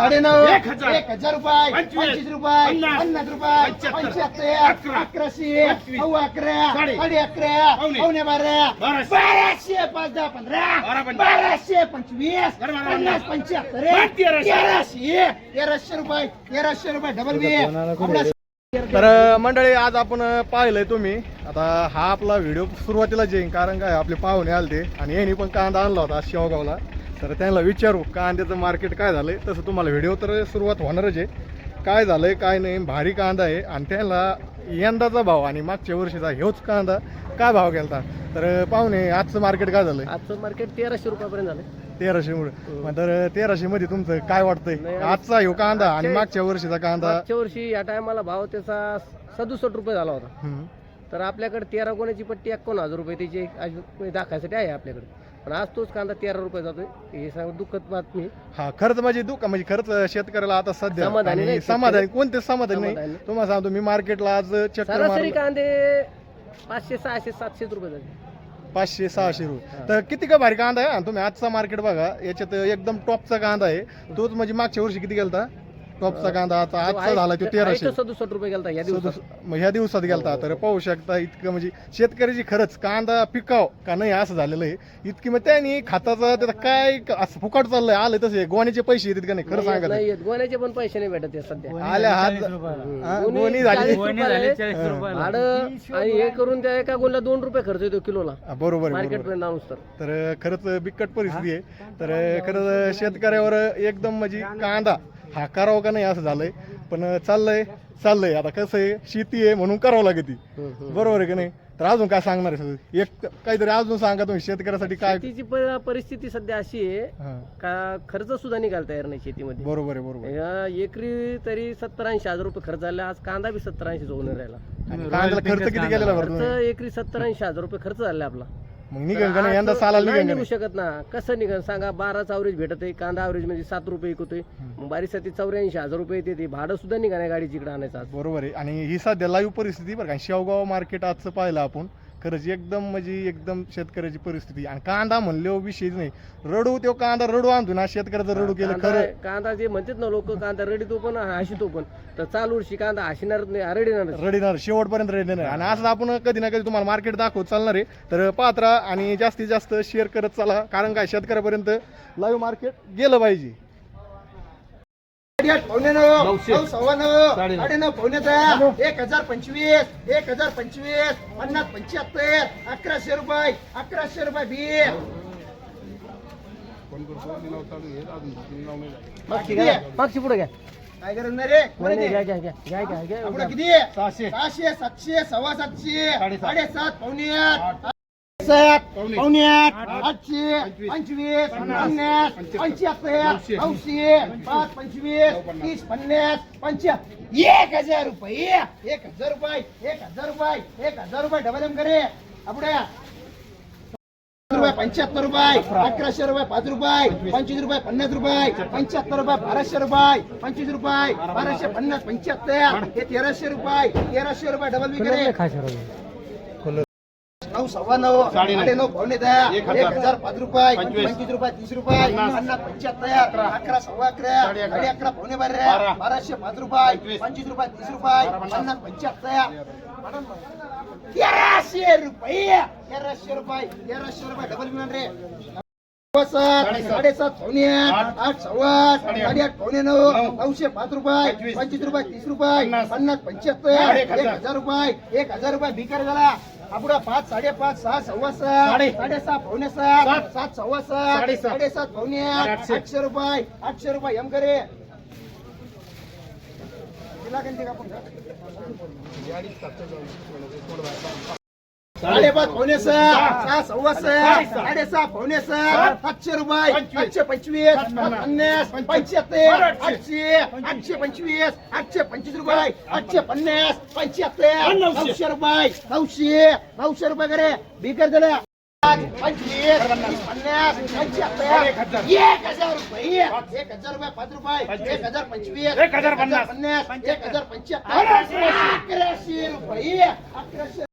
साडे नऊ एक हजार. एक हजार रुपये पंचवीस. पंचवीस रुपये पन्नास. पन्नास रुपये पंच्याहत्तर. पंच्याहत्तर अकरा. अकराशे पंचवीस. अव्वा अकरा साडे. साडे अकरा पावणे. पावणे बारा बाराशे. बाराशे पाच दहा पंधरा. बाराशे पंचवीस बरं, बरं, पन्नास. पंच्याहत्तर बरं, तेराशे. तेराशे तेराशे रुपये तेराशे रुपये डबल बी आपला तर मंडळी आज आपण पाहिलंय तुम्ही आता हा आपला व्हिडिओ सुरुवातीला येईन कारण काय आपले पाहुणे आलते आणि यांनी पण कांदा आणला होता शेवगावला तर त्यांना विचारू कांद्याचं मार्केट काय झालंय? तसं तुम्हाला व्हिडिओ तर सुरुवात होणारच आहे. काय झालंय काय नाही भारी कांदा आहे. आणि त्यांना यंदाचा भाव आणि मागच्या वर्षीचा ह्योच कांदा काय भाव गेलता? तर पाहुणे आजचं मार्केट काय झालंय? आजचं मार्केट तेराशे रुपयापर्यंत झालं तेराशे मुळे. तर तेराशे मध्ये तुमचं काय वाटतंय? आजचा ह्यो कांदा आणि मागच्या- वर्षीचा कांदा मागच्या वर्षी या टायमाला भाव त्याचा सदुसष्ट रुपये झाला होता. तर आपल्याकडे तेरा कोणाची पट्टी एकोण हजार रुपये त्याची आज दाखवायसाठी आहे आपल्याकडे. पण आज तोच कांदा तेरा रुपये जातोय. हे सांग दुःखद बातमी हा खर्च म्हणजे दुःख म्हणजे खर्च शेतकऱ्याला आता सध्या समाधानी आणि नाही, समाधानी कोणतेच समाधानी नाही. समाधानी. तुम्हाला सांगतो मी मार्केटला आज चक्कर सरासरी मारलं कांदे पाचशे सहाशे सातशे रुपये झाले. पाचशे सहाशे रुपये. तर किती का भारी कांदा आहे? तुम्ही आजचा मार्केट बघा याच्यात एकदम टॉपचा कांदा आहे. तोच म्हणजे मागच्या वर्षी किती गेलता? टॉपचा कांदा आता आजचा झाला तो तेराशे. सदुसष्ट रुपये गेलता या दिवसात. सदुस- मग ह्या दिवसात गेलता तर पाहू शकता इतकं म्हणजे शेतकऱ्याची खरंच कांदा पिकाव का नाही असं झालेलं आहे. इतकी मग त्यांनी खाताचं त्याचं काय क- असं फुकट चाललंय आलं तसे. गोण्याचे पैसे येतात का नाही खरं सांगा नाही येत. गोण्याचे पण पैसे नाही भेटत सध्या. आल्या हात हा, गोणी गोणी झाली. चाळीस रुपयाला आहे. भाडं आणि हे करून त्या एका गोणला दोन रुपये खर्च येतो किलोला. हा, बरोबर आहे, मार्केट बरोबर पर्यंत आणूस तर. तर खरंच बिकट परिस्थिती आहे. तर खरंच शेतकऱ्यावर एकदम म्हणजे कांदा हा करावं का नाही असं झालंय. पण चाललंय चाललंय. आता कसं आहे शेती आहे म्हणून करावं लागते बरोबर आहे का नाही? तर अजून काय सांगणार आहे? एक काहीतरी अजून सांगा तुम्ही शेतकऱ्यासाठी काय शेतीची प- परिस्थिती सध्या अशी आहे हा, का खर्च सुद्धा निघाला तयार नाही शेतीमध्ये. बरोबर आहे बरोबर आहे. एकरी तरी सत्तर ऐंशी हजार रुपये खर्च झाला आज कांदा बी सत्तर ऐंशी होऊन राहिला. आणि कांद्याला खर्च किती केलेला बरं तुम्ही खर्च एकरी सत्तर ऐंशी हजार रुपये खर्च झाला आपला. मग निघन का नाही? यंदा सालाला नाही निघन का निघू नाही? शकत ना. कसं निघन? सांगा बाराचा अवरेज भेटत आहे कांदा अवरेज म्हणजे सात रुपये विकतोय. मग बारीसाठी चौऱ्याऐंशी हजार रुपये येते ते. भाडं सुद्धा निघा नाही गाडीची इकडे आणायचं आज. बरोबर आहे. आणि ही सध्या लाईव्ह परिस्थिती बरं का शेवगाव मार्केट आजचं पाहिलं आपण. खरंच एकदम म्हणजे एकदम शेतकऱ्याची परिस्थिती. आणि कांदा म्हणले विषयच नाही. रडू तो कांदा रडू आणतो ना शेतकऱ्याचं रडू केलं खरं. कांदा जे म्हणतात ना लोक कांदा रडीतो पण हशितो पण. तर चालू वर्षी कांदा हशिणार नाही रडीणार रडीणार शेवटपर्यंत रेडी नाही. आणि असं आपण कधी ना कधी तुम्हाला मार्केट दाखवत चालणार आहे. तर पाहत राहा आणि जास्तीत जास्त शेअर करत चला. कारण काय? शेतकऱ्यापर्यंत लाईव्ह मार्केट गेलं पाहिजे आठ पावणे नऊ नऊशे. नऊ सव्वा नऊ साडे नऊ पावणे दहा एक हजार पंचवीस एक हजार पंचवीस पन्नास पंच्याहत्तर अकराशे रुपये अकराशे रुपये बी मागची पुढे घ्या. काय करणार रे? कोणी नाही, ते? घ्या घ्या घ्या घ्या घ्या घ्या आपलं घ्या. किती? आहे? सहाशे. सहाशे सातशे सव्वा सातशे साडेसात. पावणे सात पावणे आठ. आठशे पंचवीस. पन्नास. पंच्याहत्तर नऊशे. पाच पंचवीस तीस पन्नास पंच्याहत्तर. एक हजार रुपये एक हजार रुपये एक हजार रुपये एक हजार रुपये डबल एम करे. आपल्या रुपये पंच्याहत्तर रुपये अकराशे रुपये पाच रुपये पंचवीस. रुपये पन्नास रुपये पंच्याहत्तर. रुपये बाराशे रुपये पंचवीस रुपये बाराशे पन्नास पंच्याहत्तर हे तेराशे रुपये तेराशे रुपये डबल बी करे. नऊ सव्वा नऊ साडे नऊ. पावणे दहा एक हजार. पाच रुपये पंचवीस. रुपये तीस रुपये पन्नास. पंच्याहत्तर अकरा सव्वा अकरा साडे अकरा. पावणे बारा. बारा बाराशे पाच रुपये पंचवीस. रुपये तीस रुपये पन्नास. पंच्याहत्तर तेराशे रुपये तेराशे रुपये तेराशे रुपये डबल मिळणार रे सात साडेसात. पावणे आठ आठ. सव्वा साडेआठ. पावणे नऊ नऊ. नऊशे पाच रुपये पंचवीस. रुपये तीस रुपये पन्नास. पंच्याहत्तर एक. हजार रुपये एक हजार रुपये भिकार झाला आपला पाच साडेपाच सहा सव्वा सहा साडे. साडेसहा पावणे सात सात. सात सव्वा सात साडेसात. साडेसात पावणे आठ आठशे. आठशे रुपये आठशे रुपये एम करे दिला का? साडेपाच पावणे सहा सव्वा सहा. साडेसहा पावणे सहा सातशे रुपये. आठशे पंचवीस. पन्नास. पंच्याहत्तर. आठशे. आठशे पंचवीस. आठशे पंचवीस रुपये. आठशे पन्नास. पंच्याहत्तर. नऊशे. रुपये. नऊशे. नऊशे रुपये करे. बिकर दिलं पंचवीस. पन्नास. पंच्याहत्तर. एक हजार. रुपये. एक हजार रुपये पाच रुपये. एक हजार पंचवीस. एक हजार पन्नास. पन्नास. एक हजार पंच्याहत्तर. अकराशे रुपये. अकराशे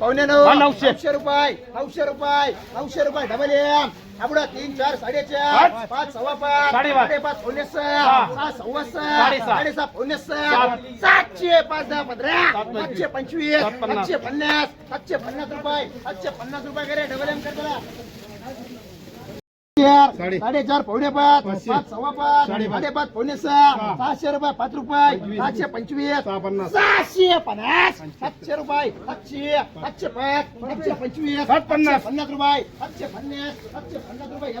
पावणे नऊ नऊशे. रुपये नऊशे रुपये नऊशे रुपये डबल एम आपडा तीन चार साडेचार पाच. पाच सव्वा पाच साडेपाच. पावणे सहा सव्वा सहा साडेसहा. पावणे सहा सात. सातशे पाच दहा पंधरा पंचवीस. सातशे पंचवीस. सातशे पन्नास सातशे पन्नास रुपये सातशे पन्नास रुपये करे डबल एम कर साडेचार पावणे पाच पाच सव्वा पाच साडेपाच पावणे सहा सहाशे रुपये पाच रुपये सातशे पंचवीस सहाशे पन्नास सातशे रुपये सातशे सातशे पाच सातशे पंचवीस सात पन्नास. पन्नास रुपये सातशे पन्नास सातशे पन्नास रुपये.